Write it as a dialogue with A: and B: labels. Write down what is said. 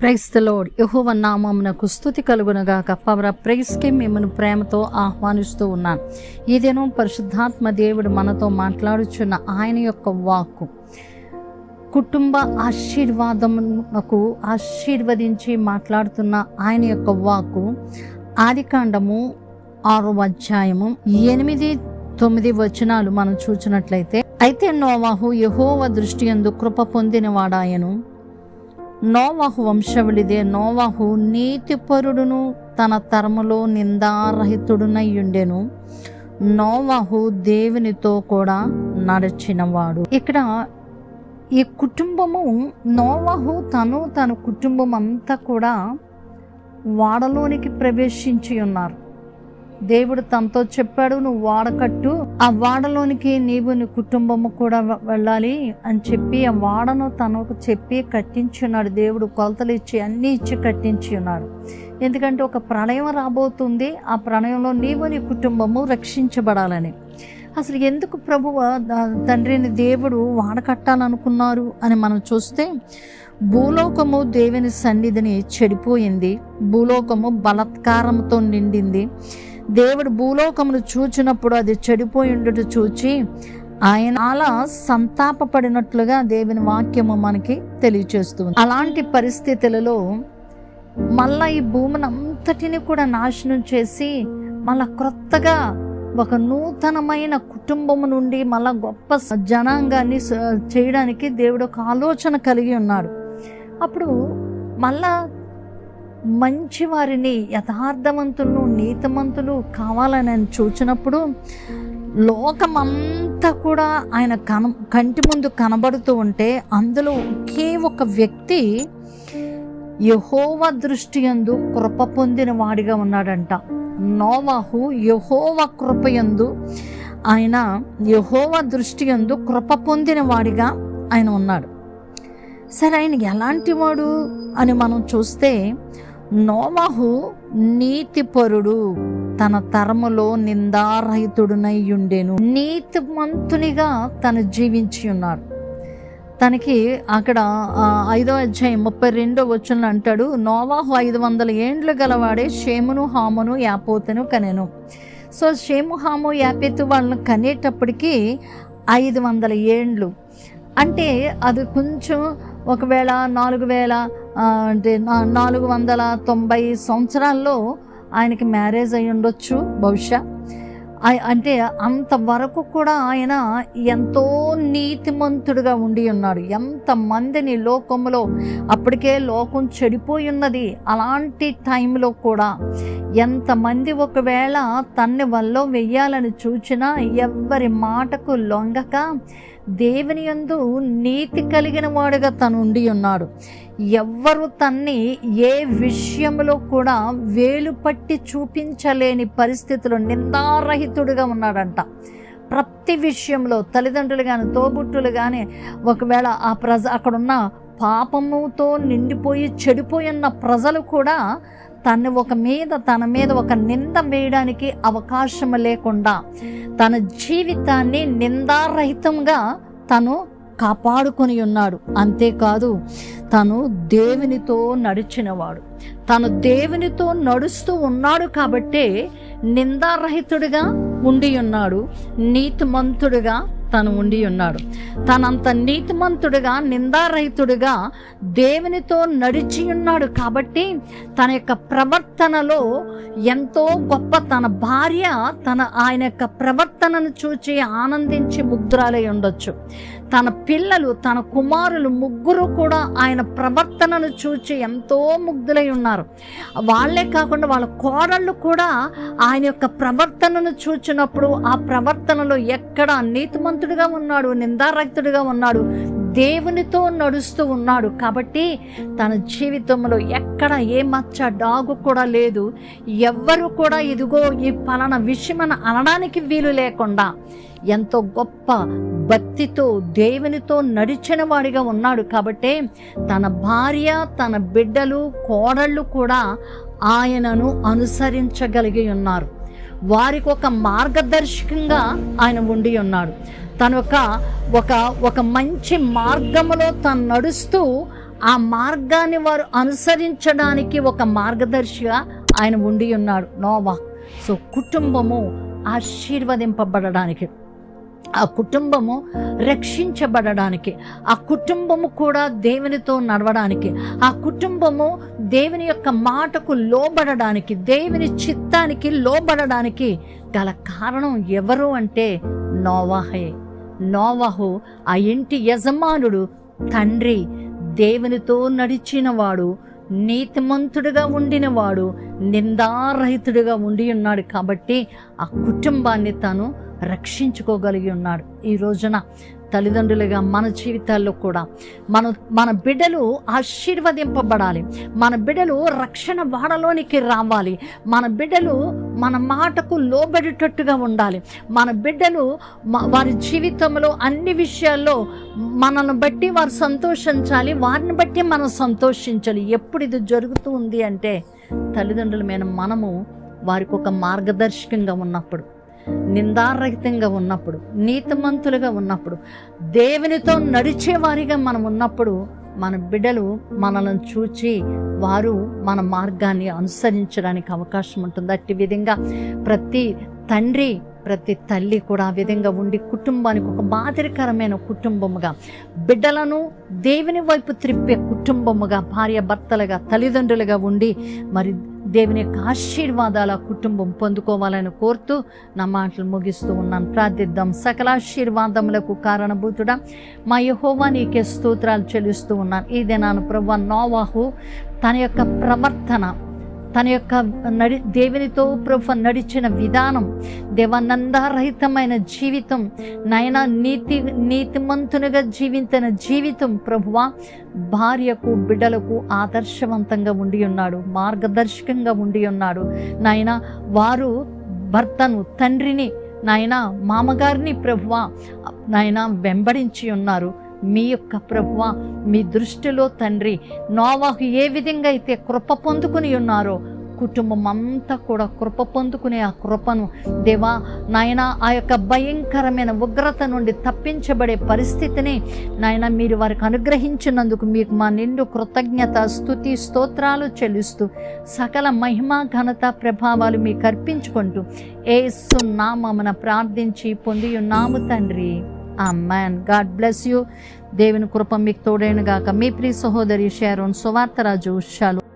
A: క్రైస్తలోడ్ యహోవ నామమునకు స్థుతి కలుగునగాక. పవర ప్రైస్కి మిమ్మల్ని ప్రేమతో ఆహ్వానిస్తూ ఉన్నాను. ఈ దినం పరిశుద్ధాత్మ దేవుడు మనతో మాట్లాడుచున్న ఆయన యొక్క వాక్కు. కుటుంబ ఆశీర్వాదమునకు ఆశీర్వదించి మాట్లాడుతున్న ఆయన యొక్క వాక్కు ఆదికాండము ఆరో అధ్యాయము ఎనిమిది తొమ్మిది వచనాలు మనం చూచినట్లయితే అయితే నోవాహు యహోవ దృష్టి ఎందు కృప పొందినవాడాయను. నోవాహు వంశవులిదే. నోవాహు నీతిపరుడును తన తరములో నిందారహితుడునై ఉండెను నోవాహు దేవునితో కూడా నడిచినవాడు. ఇక్కడ ఈ కుటుంబము నోవాహు తను తన కుటుంబం అంతా కూడా వాడలోనికి ప్రవేశించి ఉన్నారు దేవుడు తనతో చెప్పాడు నువ్వు వాడకట్టు. ఆ వాడలోనికి నీవు నీ కుటుంబము కూడా వెళ్ళాలి అని చెప్పి ఆ వాడను తనకు చెప్పి కట్టించి ఉన్నాడు. దేవుడు కొలతలు ఇచ్చి అన్నీ ఇచ్చి కట్టించి ఉన్నాడు. ఎందుకంటే ఒక ప్రళయం రాబోతుంది. ఆ ప్రళయంలో నీవు నీ కుటుంబము రక్షించబడాలని. అసలు ఎందుకు ప్రభువ తండ్రిని దేవుడు వాడకట్టాలనుకున్నారు అని మనం చూస్తే భూలోకము దేవుని సన్నిధిని చెడిపోయింది. భూలోకము బలత్కారంతో నిండింది. దేవుడు భూలోకమును చూచినప్పుడు అది చెడిపోయి ఉండుట చూచి ఆయన అలా సంతాపపడినట్లుగా దేవుని వాక్యము మనకి తెలియచేస్తుంది. అలాంటి పరిస్థితులలో మళ్ళా ఈ భూమిని అంతటిని కూడా నాశనం చేసి మళ్ళా క్రొత్తగా ఒక నూతనమైన కుటుంబము నుండి మళ్ళా గొప్ప స- జనాంగాన్ని చేయడానికి దేవుడు ఒక ఆలోచన కలిగి ఉన్నాడు. అప్పుడు మళ్ళా మంచి వారిని యథార్థవంతులు నీతిమంతులు కావాలని ఆయన చూచినప్పుడు లోకమంతా కూడా ఆయన కన కంటి ముందు కనబడుతూ ఉంటే అందులో ఒకే ఒక వ్యక్తి యహోవ దృష్టి యందు కృప పొందిన వాడిగా ఉన్నాడంట. నోవాహు యహోవ కృపయందు ఆయన యహోవ దృష్టి యందు కృప పొందిన వాడిగా ఆయన ఉన్నాడు. సరే ఆయన ఎలాంటి వాడు అని మనం చూస్తే నోవాహు నీతిపరుడు. తన తరములో నిందారహితుడునై ఉండెను. నీతిమంతునిగా తను జీవించి ఉన్నాడు తనకి అక్కడ ఐదో అధ్యాయం ముప్పై రెండో వచ్చిన అంటాడు నోవాహు ఐదు వందల ఏండ్లు గలవాడే షేమును హామును యాపోతను కనెను. సో షేము హాము యాపేతు వాళ్ళని కనేటప్పటికీ ఐదు వందల ఏండ్లు. అంటే అది కొంచెం ఒకవేళ నాలుగు వేల అంటే నాలుగు వందల తొంభై సంవత్సరాల్లో ఆయనకి మ్యారేజ్ అయి ఉండొచ్చు బహుశా. అంటే అంతవరకు కూడా ఆయన ఎంతో నీతిమంతుడుగా ఉండి ఉన్నాడు. ఎంతమందిని లోకంలో అప్పటికే లోకం చెడిపోయి ఉన్నది. అలాంటి టైంలో కూడా ఎంతమంది ఒకవేళ తన్ని వల్ల వెయ్యాలని చూచినా ఎవ్వరి మాటకు లొంగక దేవుని యందు నీతి కలిగిన వాడుగా తను ఉండి ఉన్నాడు. ఎవ్వరు తన్ని ఏ విషయంలో కూడా వేలు పట్టి చూపించలేని పరిస్థితిలో నిందారహితుడిగా ఉన్నాడంట. ప్రతి విషయంలో తల్లిదండ్రులు కానీ తోబుట్టులు కానీ ఒకవేళ ఆ ప్రజ అక్కడున్న పాపముతో నిండిపోయి చెడిపోయిన ప్రజలు కూడా తను ఒక మీద తన మీద ఒక నింద వేయడానికి అవకాశం లేకుండా తన జీవితాన్ని నిందారహితంగా తను కాపాడుకొని ఉన్నాడు. అంతేకాదు తను దేవునితో నడిచినవాడు. తను దేవునితో నడుస్తూ ఉన్నాడు కాబట్టే నిందారహితుడిగా ఉండి ఉన్నాడు నీతిమంతుడిగా తను ఉండి ఉన్నాడు. తనంత నీతిమంతుడుగా నిందారహితుడుగా దేవునితో నడిచి ఉన్నాడు కాబట్టి తన యొక్క ప్రవర్తనలో ఎంతో గొప్ప తన భార్య తన ఆయన యొక్క ప్రవర్తనను చూచి ఆనందించి ముగ్ధురాలై ఉండొచ్చు. తన పిల్లలు తన కుమారులు ముగ్గురు కూడా ఆయన ప్రవర్తనను చూచి ఎంతో ముగ్ధులై ఉన్నారు. వాళ్ళే కాకుండా వాళ్ళ కోడళ్ళు కూడా ఆయన యొక్క ప్రవర్తనను చూచినప్పుడు ఆ ప్రవర్తనలో ఎక్కడ నీతిమంతుడిగా ఉన్నాడు నిందారహితుడిగా ఉన్నాడు దేవునితో నడుస్తూ ఉన్నాడు. కాబట్టి తన జీవితంలో ఎక్కడ ఏ మచ్చ డాగు కూడా లేదు. ఎవ్వరు కూడా ఇదిగో ఈ పలానా విషయమని అనడానికి వీలు లేకుండా ఎంతో గొప్ప భక్తితో దేవునితో నడిచిన వాడిగా ఉన్నాడు. కాబట్టే తన భార్య తన బిడ్డలు కోడళ్ళు కూడా ఆయనను అనుసరించగలిగి ఉన్నారు. వారికి ఒక మార్గదర్శకంగా ఆయన ఉండి ఉన్నాడు. తను ఒక ఒక ఒక మంచి మార్గములో తను నడుస్తూ ఆ మార్గాన్ని వారు అనుసరించడానికి ఒక మార్గదర్శిగా ఆయన ఉండి ఉన్నాడు నోవా. సో కుటుంబము ఆశీర్వదింపబడడానికి ఆ కుటుంబము రక్షించబడడానికి ఆ కుటుంబము కూడా దేవునితో నడవడానికి ఆ కుటుంబము దేవుని యొక్క మాటకు లోబడడానికి దేవుని చిత్తానికి లోబడడానికి గల కారణం ఎవరు అంటే నోవాహే. నోవహు ఆ ఇంటి యజమానుడు తండ్రి దేవునితో నడిచినవాడు నీతిమంతుడుగా ఉండినవాడు నిందారహితుడుగా ఉండి ఉన్నాడు కాబట్టి ఆ కుటుంబాన్ని తాను రక్షించుకోగలిగి ఉన్నాడు. ఈ రోజున తల్లిదండ్రులుగా మన జీవితాల్లో కూడా మన మన బిడ్డలు ఆశీర్వదింపబడాలి. మన బిడ్డలు రక్షణ వాడలోనికి రావాలి. మన బిడ్డలు మన మాటకు లోబడేటట్టుగా ఉండాలి. మన బిడ్డలు వారి జీవితంలో అన్ని విషయాల్లో మనల్ని బట్టి వారు సంతోషించాలి. వారిని బట్టి మనం సంతోషించాలి. ఎప్పుడు ఇది జరుగుతూ ఉంది అంటే తల్లిదండ్రులమైన మనము వారికి ఒక మార్గదర్శకంగా ఉన్నప్పుడు. నిందారహితంగా ఉన్నప్పుడు నీతిమంతులుగా ఉన్నప్పుడు దేవునితో నడిచేవారిగా మనం ఉన్నప్పుడు మన బిడ్డలు మనల్ని చూచి వారు మన మార్గాన్ని అనుసరించడానికి అవకాశం ఉంటుంది. అట్టి విధంగా ప్రతి తండ్రి ప్రతి తల్లి కూడా ఆ విధంగా ఉండి కుటుంబానికి ఒక మాదిరికరమైన కుటుంబముగా బిడ్డలను దేవుని వైపు త్రిప్పే కుటుంబముగా భార్య భర్తలుగా తల్లిదండ్రులుగా ఉండి మరి దేవుని యొక్క ఆశీర్వాదాల కుటుంబం పొందుకోవాలని కోరుతూ నా మాటలు ముగిస్తూ ఉన్నాను. ప్రార్థిద్దాం. సకల ఆశీర్వాదములకు కారణభూతుడా మా యహోవా నీకే స్తోత్రాలు చెల్లిస్తూ ఉన్నాను. ఈ దినాను ప్రభు నోవాహు తన యొక్క ప్రవర్తన తన యొక్క నడి దేవునితో ప్రభు నడిచిన విధానం దేవానందరహితమైన జీవితం నాయన నీతి నీతిమంతునిగా జీవించిన జీవితం ప్రభువ భార్యకు బిడ్డలకు ఆదర్శవంతంగా ఉండి ఉన్నాడు మార్గదర్శకంగా ఉండి ఉన్నాడు. నాయన వారు భర్తను తండ్రిని నాయన మామగారిని ప్రభువ నాయన వెంబడించి ఉన్నారు. మీ యొక్క ప్రభువ మీ దృష్టిలో తండ్రి నోవాహు ఏ విధంగా అయితే కృప పొందుకుని ఉన్నారో కుటుంబం అంతా కూడా కృప పొందుకునే ఆ కృపను దేవా నాయన ఆ యొక్క భయంకరమైన ఉగ్రత నుండి తప్పించబడే పరిస్థితిని నాయన మీరు వారికి అనుగ్రహించినందుకు మీకు మా నిండు కృతజ్ఞత స్తుతి స్తోత్రాలు చెల్లిస్తూ సకల మహిమ ఘనత ప్రభావాలు మీకు అర్పించుకుంటూ ఏసు నామమున ప్రార్థించి పొంది ఉన్నాము తండ్రి. ఆ మ్యాన్ గాడ్ బ్లెస్ యూ దేవుని కృప మీకు తోడైన మీ ప్రియ సహోదరి షేరోన్ సువార్తరాజు షాలు